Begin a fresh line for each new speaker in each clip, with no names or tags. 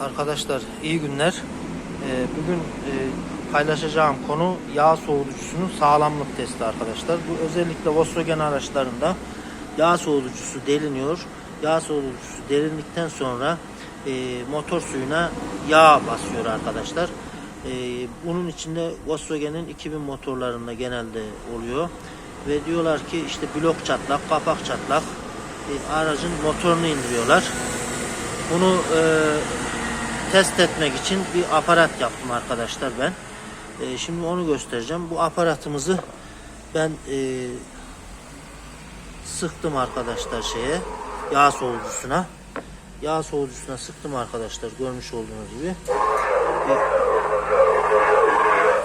Arkadaşlar iyi günler. Ee, Bugün e, paylaşacağım konu yağ soğutucusunun sağlamlık testi arkadaşlar. Bu özellikle Volkswagen araçlarında yağ soğutucusu deliniyor. Yağ soğutucusu delindikten sonra e, motor suyuna yağ basıyor arkadaşlar. E, bunun içinde Volkswagen'in 2000 motorlarında genelde oluyor. Ve diyorlar ki işte blok çatlak, kapak çatlak. Aracın motorunu indiriyorlar. Bunu test etmek için bir aparat yaptım arkadaşlar ben. E, şimdi onu göstereceğim. Bu aparatımızı ben e, sıktım arkadaşlar şeye yağ soğucusuna. Yağ soğucusuna sıktım arkadaşlar görmüş olduğunuz gibi. Bir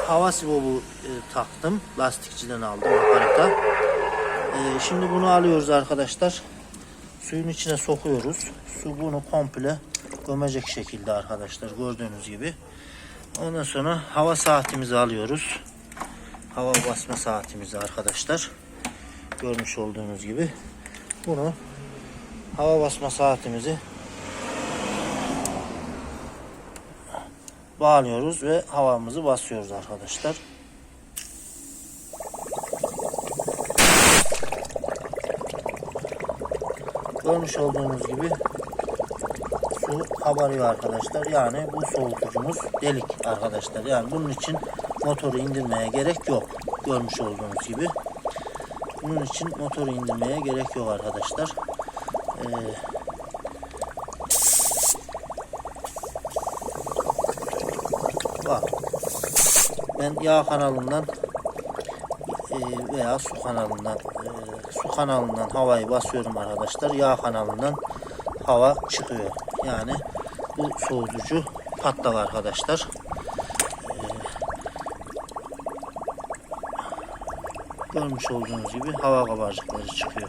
hava sibobu e, taktım. Lastikçiden aldım aparata. E, şimdi bunu alıyoruz arkadaşlar. Suyun içine sokuyoruz. Su bunu komple gömecek şekilde arkadaşlar gördüğünüz gibi. Ondan sonra hava saatimizi alıyoruz. Hava basma saatimizi arkadaşlar. Görmüş olduğunuz gibi. Bunu hava basma saatimizi bağlıyoruz ve havamızı basıyoruz arkadaşlar. Görmüş olduğunuz gibi su kabarıyor arkadaşlar. Yani bu soğutucumuz delik arkadaşlar. Yani bunun için motoru indirmeye gerek yok. Görmüş olduğunuz gibi. Bunun için motoru indirmeye gerek yok arkadaşlar. Ee, bak ben yağ kanalından e, veya su kanalından e, su kanalından havayı basıyorum arkadaşlar. Yağ kanalından hava çıkıyor. Yani bu soğutucu patlak arkadaşlar. E, görmüş olduğunuz gibi hava kabarcıkları çıkıyor.